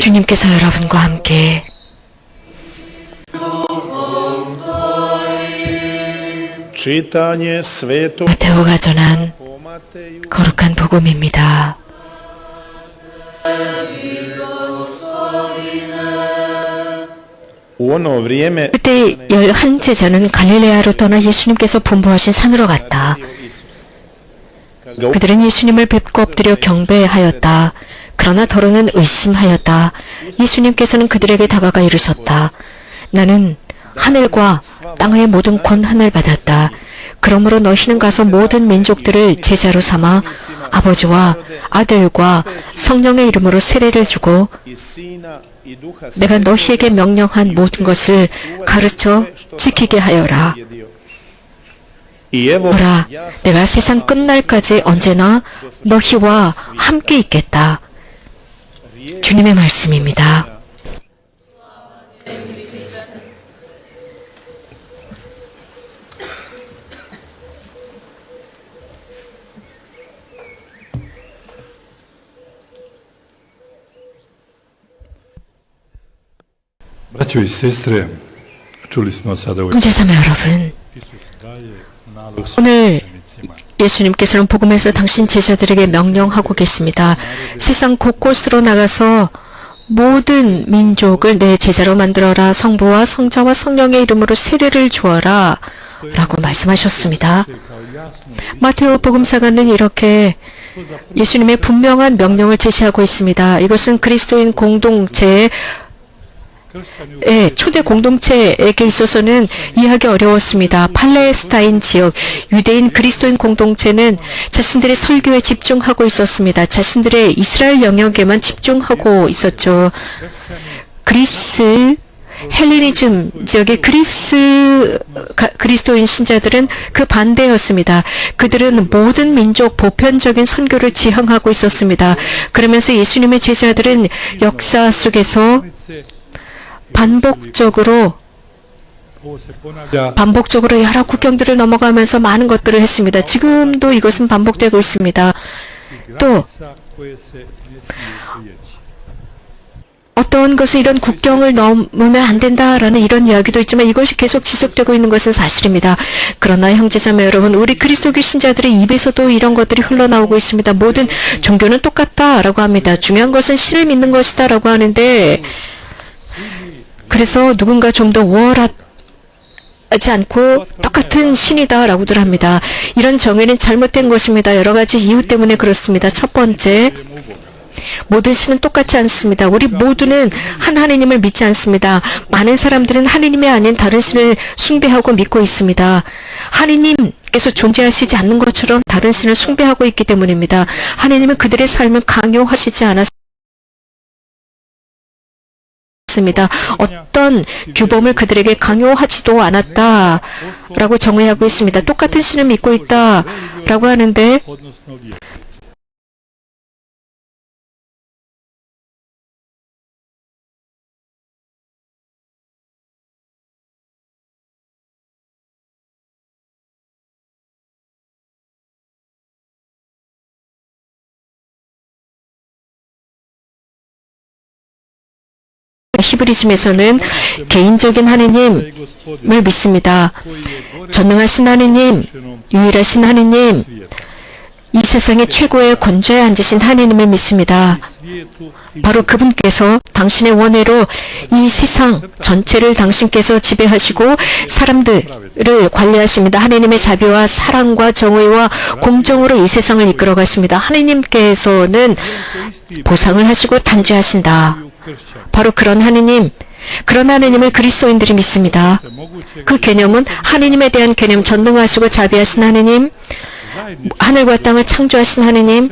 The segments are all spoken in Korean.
주님께서 여러분과 함께 마태오가 전한 거룩한 복음입니다. 그때 열한 제자는 갈릴레아로 떠나 예수님께서 분부하신 산으로 갔다. 그들은 예수님을 뵙고 엎드려 경배하였다. 그러나 더러는 의심하였다. 예수님께서는 그들에게 다가가 이르셨다. 나는 하늘과 땅의 모든 권한을 받았다. 그러므로 너희는 가서 모든 민족들을 제자로 삼아 아버지와 아들과 성령의 이름으로 세례를 주고 내가 너희에게 명령한 모든 것을 가르쳐 지키게 하여라. 보라, 내가 세상 끝날까지 언제나 너희와 함께 있겠다. 주님의 말씀입니다. 형제 자매 여러분, 오늘 예수님께서는 복음에서 당신 제자들에게 명령하고 계십니다. 세상 곳곳으로 나가서 모든 민족을 내 제자로 만들어라. 성부와 성자와 성령의 이름으로 세례를 주어라. 라고 말씀하셨습니다. 마테오 복음사가는 이렇게 예수님의 분명한 명령을 제시하고 있습니다. 이것은 그리스도인 공동체의 예, 초대 공동체에게 있어서는 이해하기 어려웠습니다. 팔레스타인 지역 유대인 그리스도인 공동체는 자신들의 설교에 집중하고 있었습니다. 자신들의 이스라엘 영역에만 집중하고 있었죠. 그리스 헬레니즘 지역의 그리스 가- 그리스도인 신자들은 그 반대였습니다. 그들은 모든 민족 보편적인 선교를 지향하고 있었습니다. 그러면서 예수님의 제자들은 역사 속에서 반복적으로 반복적으로 여러 국경들을 넘어가면서 많은 것들을 했습니다. 지금도 이것은 반복되고 있습니다. 또. 어떤 것은 이런 국경을 넘으면 안 된다라는 이런 이야기도 있지만 이것이 계속 지속되고 있는 것은 사실입니다. 그러나 형제자매 여러분, 우리 그리스도교 신자들의 입에서도 이런 것들이 흘러나오고 있습니다. 모든 종교는 똑같다라고 합니다. 중요한 것은 신을 믿는 것이다라고 하는데 그래서 누군가 좀 더 우월하지 않고 똑같은 신이다라고들 합니다. 이런 정의는 잘못된 것입니다. 여러 가지 이유 때문에 그렇습니다. 첫 번째, 모든 신은 똑같지 않습니다. 우리 모두는 한 하느님을 믿지 않습니다. 많은 사람들은 하느님이 아닌 다른 신을 숭배하고 믿고 있습니다. 하느님께서 존재하시지 않는 것처럼 다른 신을 숭배하고 있기 때문입니다. 하느님은 그들의 삶을 강요하시지 않았습니다. 어떤 규범을 그들에게 강요하지도 않았다라고 정의하고 있습니다. 똑같은 신을 믿고 있다라고 하는데 히브리즘에서는 개인적인 하느님을 믿습니다. 전능하신 하느님, 유일하신 하느님, 이 세상의 최고의 권좌에 앉으신 하느님을 믿습니다. 바로 그분께서 당신의 원해로 이 세상 전체를 당신께서 지배하시고 사람들을 관리하십니다. 하느님의 자비와 사랑과 정의와 공정으로 이 세상을 이끌어 가십니다. 하느님께서는 보상을 하시고 단죄하신다. Kršćani. 바로 그런 하느님, 그런 하느님을 그리스도인들이 믿습니다. Moguće 그 개념은 하느님에 대한 개념, 전능하시고 자비하신 하느님, 하늘과 땅을 창조하신 하느님,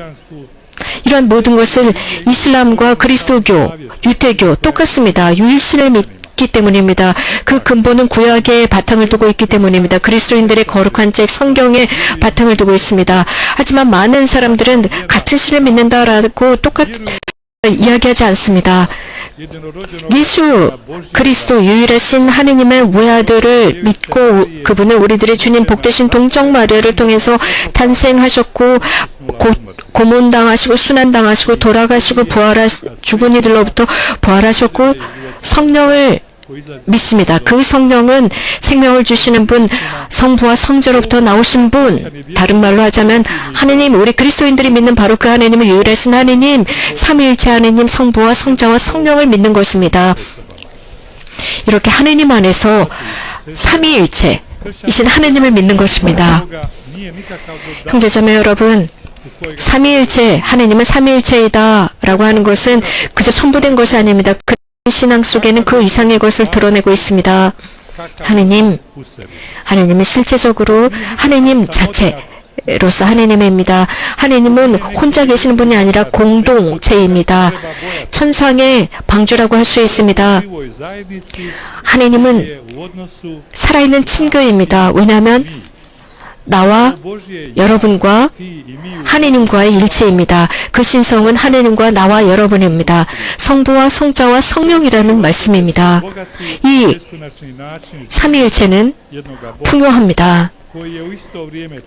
이런 모든 것을 이슬람과 그리스도교, 유태교 똑같습니다. 유일신을 믿기 때문입니다. 그 근본은 구약의 바탕을 두고 있기 때문입니다. 그리스도인들의 거룩한 책 성경의 바탕을 두고 있습니다. 하지만 많은 사람들은 같은 신을 믿는다라고 똑같 이야기하지 않습니다. 예수 그리스도 유일하신 하느님의 외아들을 믿고 그분을 우리들의 주님 복되신 동정 마리아를 통해서 탄생하셨고 고, 고 문당하시고 순환당하시고 돌아가시고 부활하 죽은 이들로부터 부활하셨고 성령을 믿습니다. 그 성령은 생명을 주시는 분, 성부와 성자로부터 나오신 분, 다른 말로 하자면 하느님, 우리 그리스도인들이 믿는 바로 그 하느님을 유일하신 하느님, 삼위일체 하느님, 성부와 성자와 성령을 믿는 것입니다. 이렇게 하느님 안에서 삼위일체 이신 하느님을 믿는 것입니다. 형제자매 여러분, 삼위일체, 하느님은 삼위일체이다 라고 하는 것은 그저 첨부된 것이 아닙니다. 그 신앙 속에는 그 이상의 것을 드러내고 있습니다. 하느님, 하느님은 실제적으로 하느님 자체 로서 하느님입니다. 하느님은 혼자 계시는 분이 아니라 공동체입니다. 천상의 방주라고 할 수 있습니다. 하느님은 살아있는 친교입니다. 왜냐하면 나와 여러분과 하느님과의 일체입니다. 그 신성은 하느님과 나와 여러분입니다. 성부와 성자와 성령이라는 말씀입니다. 이 삼위일체는 풍요합니다.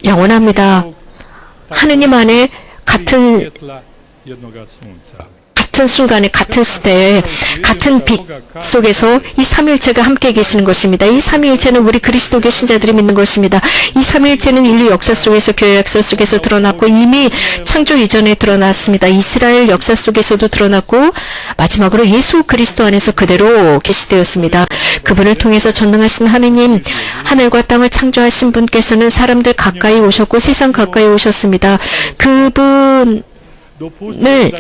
영원합니다. 하느님 안에 같은 같은 순간에 같은 시대에 같은 빛 속에서 이 삼위일체가 함께 계시는 것입니다. 이 삼위일체는 우리 그리스도교 신자들이 믿는 것입니다. 이 삼위일체는 인류 역사 속에서 교회 역사 속에서 드러났고 이미 창조 이전에 드러났습니다. 이스라엘 역사 속에서도 드러났고 마지막으로 예수 그리스도 안에서 그대로 계시되었습니다. 그분을 통해서 전능하신 하느님 하늘과 땅을 창조하신 분께서는 사람들 가까이 오셨고 세상 가까이 오셨습니다. 그분 네.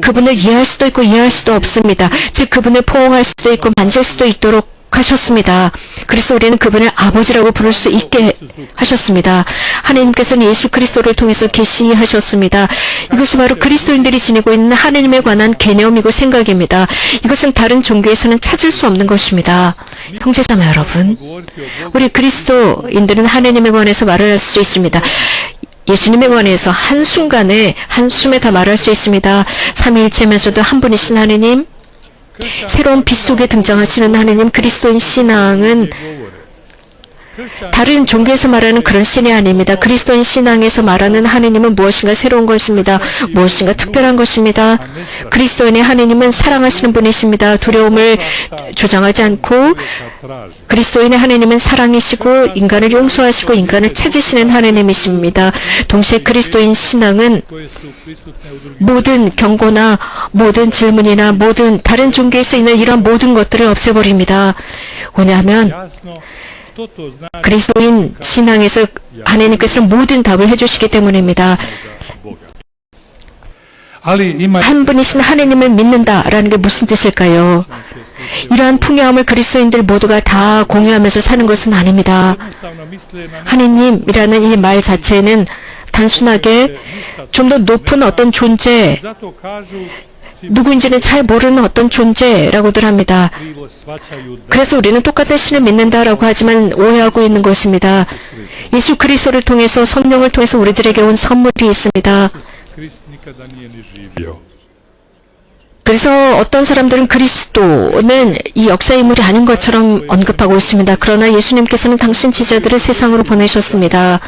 그분을 이해할 수도 있고 이해할 수도 없습니다. 즉 그분을 포옹할 수도 있고 만질 수도 있도록 하셨습니다. 그래서 우리는 그분을 아버지라고 부를 수 있게 하셨습니다. 하나님께서는 예수 그리스도를 통해서 계시하셨습니다. 이것이 바로 그리스도인들이 지니고 있는 하나님에 관한 개념이고 생각입니다. 이것은 다른 종교에서는 찾을 수 없는 것입니다. 형제자매 여러분, 우리 그리스도인들은 하나님에 관해서 말을 할 수 있습니다. 예수님에 관해서 한순간에 한숨에 다 말할 수 있습니다. 삼위일체면서도 한 분이신 하느님, 새로운 빛 속에 등장하시는 하느님 그리스도인 신앙은 다른 종교에서 말하는 그런 신이 아닙니다. 그리스도인 신앙에서 말하는 하느님은 무엇인가 새로운 것입니다. 무엇인가 특별한 것입니다. 그리스도인의 하느님은 사랑하시는 분이십니다. 두려움을 조장하지 않고 그리스도인의 하느님은 사랑이시고 인간을 용서하시고 인간을 찾으시는 하느님이십니다. 동시에 그리스도인 신앙은 모든 경고나 모든 질문이나 모든 다른 종교에서 있는 이런 모든 것들을 없애버립니다. 왜냐하면 그리스도인 신앙에서 하나님께서는 모든 답을 해주시기 때문입니다. 한 분이신 하나님을 믿는다라는 게 무슨 뜻일까요? 이러한 풍요함을 그리스도인들 모두가 다 공유하면서 사는 것은 아닙니다. 하느님이라는 이 말 자체는 단순하게 좀 더 높은 어떤 존재, 누구인지는 잘 모르는 어떤 존재라고들 합니다. 그래서 우리는 똑같은 신을 믿는다라고 하지만 오해하고 있는 것입니다. 예수 그리스도를 통해서 성령을 통해서 우리들에게 온 선물이 있습니다. 그래서 어떤 사람들은 그리스도는 이 역사 인물이 아닌 것처럼 언급하고 있습니다. 그러나 예수님께서는 당신 제자들을 세상으로 보내셨습니다.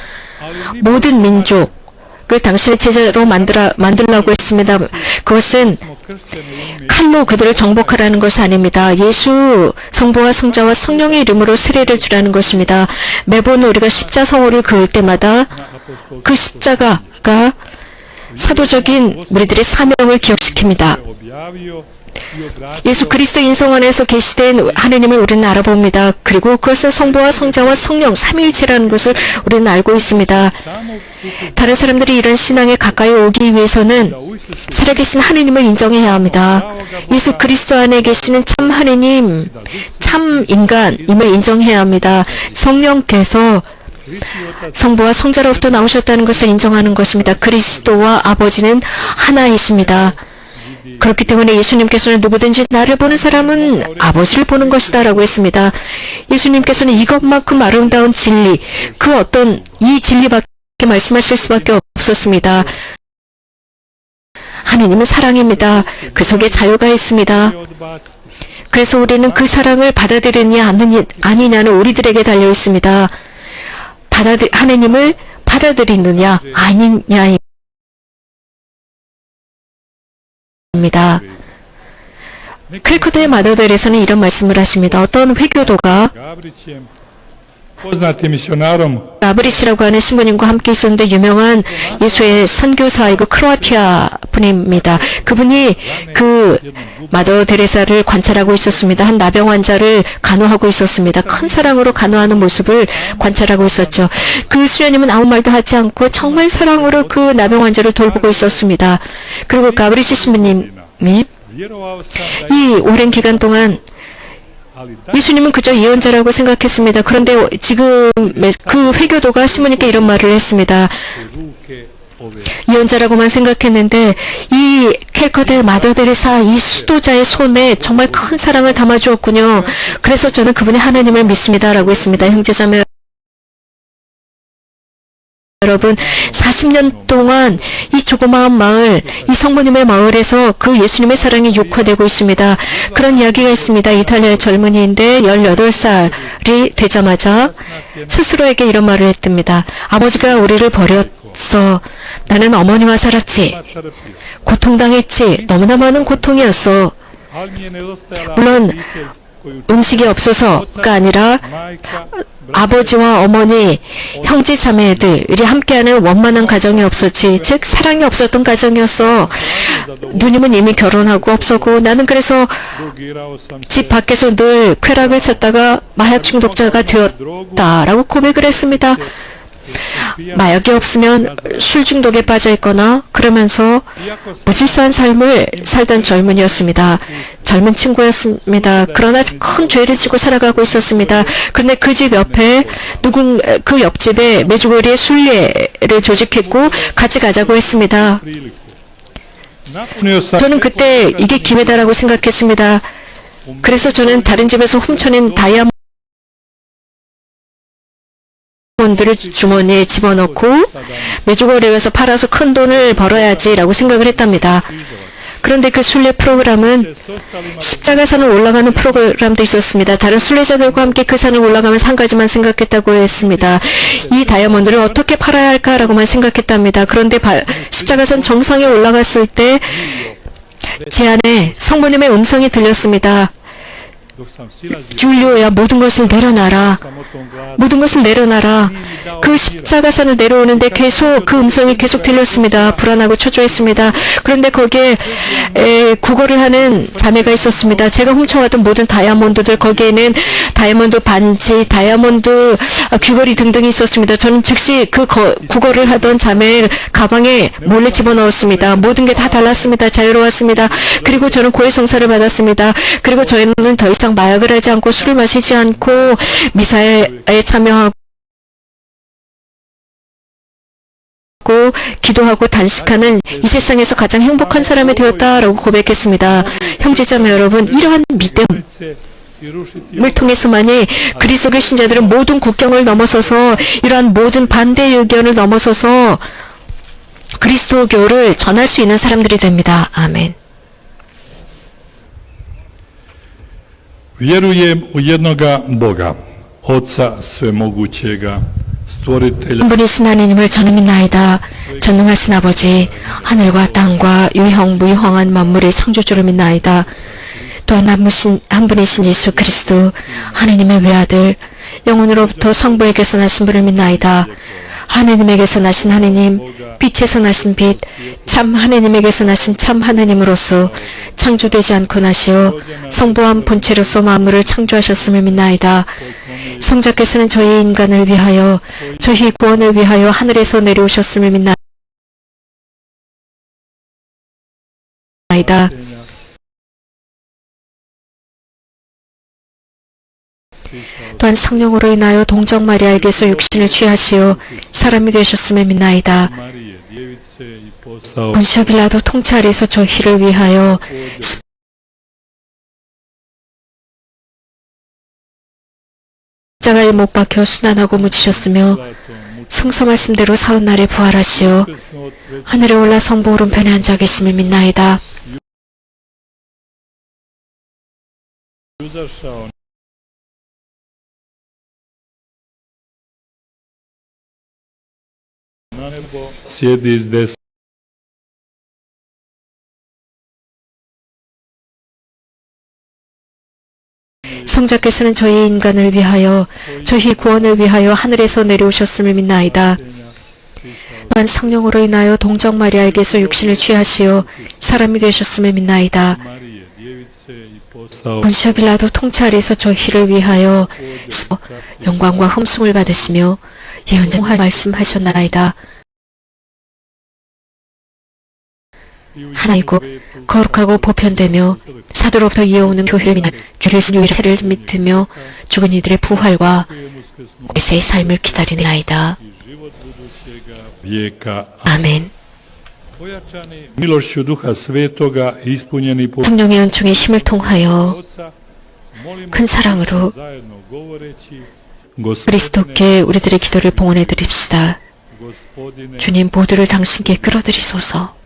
모든 민족 을 당신의 제자로 만들어, 만들라고 했습니다. 그것은 칼로 그들을 정복하라는 것이 아닙니다. 예수 성부와 성자와 성령의 이름으로 세례를 주라는 것입니다. 매번 우리가 십자 성호를 그을 때마다 그 십자가가 사도적인 우리들의 사명을 기억시킵니다. 예수 그리스도 인 성 안에서 계시된 하느님을 우리는 알아봅니다. 그리고 그것은 성부와 성자와 성령 삼위일체라는 것을 우리는 알고 있습니다. 다른 사람들이 이런 신앙에 가까이 오기 위해서는 살아계신 하느님을 인정해야 합니다. 예수 그리스도 안에 계시는 참 하느님, 참 인간임을 인정해야 합니다. 성령께서 성부와 성자로부터 나오셨다는 것을 인정하는 것입니다. 그리스도와 아버지는 하나이십니다. 그렇기 때문에 예수님께서는 누구든지 나를 보는 사람은 아버지를 보는 것이다 라고 했습니다. 예수님께서는 이것만큼 아름다운 진리, 그 어떤 이 진리밖에 말씀하실 수밖에 없었습니다. 하느님은 사랑입니다. 그 속에 자유가 있습니다. 그래서 우리는 그 사랑을 받아들이느냐 아니냐는 우리들에게 달려 있습니다. 받아들 하느님을 받아들이느냐 아니냐입니다. 클크드의 마더들에서는 이런 말씀을 하십니다. 어떤 회교도가 라브리시라고 하는 신부님과 함께 있었는데 유명한 예수의 선교사이고 크로아티아 분입니다. 그분이 그 마더 데레사를 관찰하고 있었습니다. 한 나병 환자를 간호하고 있었습니다. 큰 사랑으로 간호하는 모습을 관찰하고 있었죠. 그 수녀님은 아무 말도 하지 않고 정말 사랑으로 그 나병 환자를 돌보고 있었습니다. 그리고 가브리시 신부님이 vjerovao sam da 이 오랜 기간 동안 예수님은 그저 예언자라고 생각했습니다. 그런데 지금 그 회교도가 신부님께 이런 말을 했습니다. 예언자라고만 생각했는데 이 캘커드 마더데레사 이 수도자의 손에 정말 큰 사랑을 담아주었군요. 그래서 저는 그분의 하나님을 믿습니다라고 했습니다. 형제자매 여러분 40년 동안 이 조그마한 마을 이 성모님의 마을에서 그 예수님의 사랑이 육화되고 있습니다. 그런 이야기가 있습니다. 이탈리아의 젊은이인데 18살이 되자마자 스스로에게 이런 말을 했답니다. 아버지가 우리를 버렸어. 나는 어머니와 살았지. 고통당했지. 너무나 많은 고통이었어. 물론 음식이 없어서가 아니라 아버지와 어머니, 형제 자매들이 함께하는 원만한 가정이 없었지. 즉 사랑이 없었던 가정이었어. 누님은 이미 결혼하고 없었고 나는 그래서 집 밖에서 늘 쾌락을 찾다가 마약 중독자가 되었다라고 고백을 했습니다. 마약이 없으면 술 중독에 빠져 있거나 그러면서 무질서한 삶을 살던 젊은이였습니다. 젊은 친구였습니다. 그러나 큰 죄를 지고 살아가고 있었습니다. 그런데 그 집 옆에 누군 그 옆집에 메주거리에 순례를 조직했고 같이 가자고 했습니다. 저는 그때 이게 기회다라고 생각했습니다. 그래서 저는 다른 집에서 훔쳐낸 다이아몬드 를 주머니에 집어넣고 메주거리에 가서 팔아서 큰 돈을 벌어야지라고 생각을 했답니다. 그런데 그 순례 프로그램은 ostalima 십자가 산을 올라가는 프로그램도 있었습니다. 다른 순례자들과 함께 그 산을 올라가면서 한 가지만 생각했다고 했습니다. 이 다이아몬드를 어떻게 팔아야 할까라고만 생각했답니다. 그런데 바- 십자가 산 정상에 올라갔을 때 제 안에 성모님의 음성이 들렸습니다. 줄리오야 모든 것을 내려놔라. 모든 것을 내려놔라. 그 십자가산을 내려오는데 계속 그 음성이 계속 들렸습니다. 불안하고 초조했습니다. 그런데 거기에 에, 국어를 하는 자매가 있었습니다. 제가 훔쳐왔던 모든 다이아몬드들 거기에는 다이아몬드 반지, 다이아몬드 어, 귀걸이 등등이 있었습니다. 저는 즉시 그 거- 국어를 하던 자매의 가방에 몰래 집어넣었습니다. 모든 게 다 달랐습니다. 자유로웠습니다. 그리고 저는 고해성사를 받았습니다. 그리고 저희는 더 이상 마약을 하지 않고 술을 마시지 않고 미사에 참여하고 고 기도하고 단식하는 이 세상에서 가장 행복한 사람이 되었다라고 고백했습니다. 형제자매 여러분, 이러한 믿음을 통해서만이 그리스도의 신자들은 모든 국경을 넘어서서 이러한 모든 반대 의견을 넘어서서 그리스도교를 전할 수 있는 사람들이 됩니다. 아멘. Vjerujem u jednoga Boga, 한 분이신 하나님을 저는 믿나이다. 전능하신 아버지, 하늘과 땅과 유형 무유형한 만물의 창조주를 믿나이다. 또한 한, 분이신, 한 분이신 예수 그리스도, 하나님의 외아들, 영혼으로부터 성부에게서 나신 분을 믿나이다. 하나님에게서 나신 하나님, 빛에서 나신 빛, 참 하나님에게서 나신 참 하나님으로서 창조되지 않고 나시어 성부한 본체로서 만물을 창조하셨음을 믿나이다. 성자께서는 저희 인간을 위하여 저희 구원을 위하여 하늘에서 내려오셨음을 믿나이다. 또한 성령으로 인하여 동정 마리아에게서 육신을 취하시어 사람이 되셨음을 믿나이다. 본시오 빌라도 통치 아래서 저희를 위하여 십자가에 못 박혀 순환하고 묻히셨으며 성서 말씀대로 사흘 날에 부활하시어 하늘에 올라 성부 오른편에 앉아 계심을 믿나이다. Sjedi s desne 성자께서는 저희 인간을 위하여 저희 구원을 위하여 하늘에서 내려오셨음을 믿나이다. 또한 성령으로 인하여 동정 마리아에게서 육신을 취하시어 사람이 되셨음을 믿나이다. 본시아 빌라도 통치 아래서 저희를 위하여 서 영광과 흠숭을 받으시며 예언자 말씀하셨나이다. 하나이고 거룩하고 보편되며 사도로부터 이어오는 교회를 믿나 주를 유일체를 믿으며 죽은 이들의 부활과 그리스의 삶을 budućega vijeka. 아멘. 성령의 은총의 힘을 통하여 큰 사랑으로 그리스도께 우리들의 기도를 봉헌해 드립시다. 주님 모두를 당신께 끌어들이소서.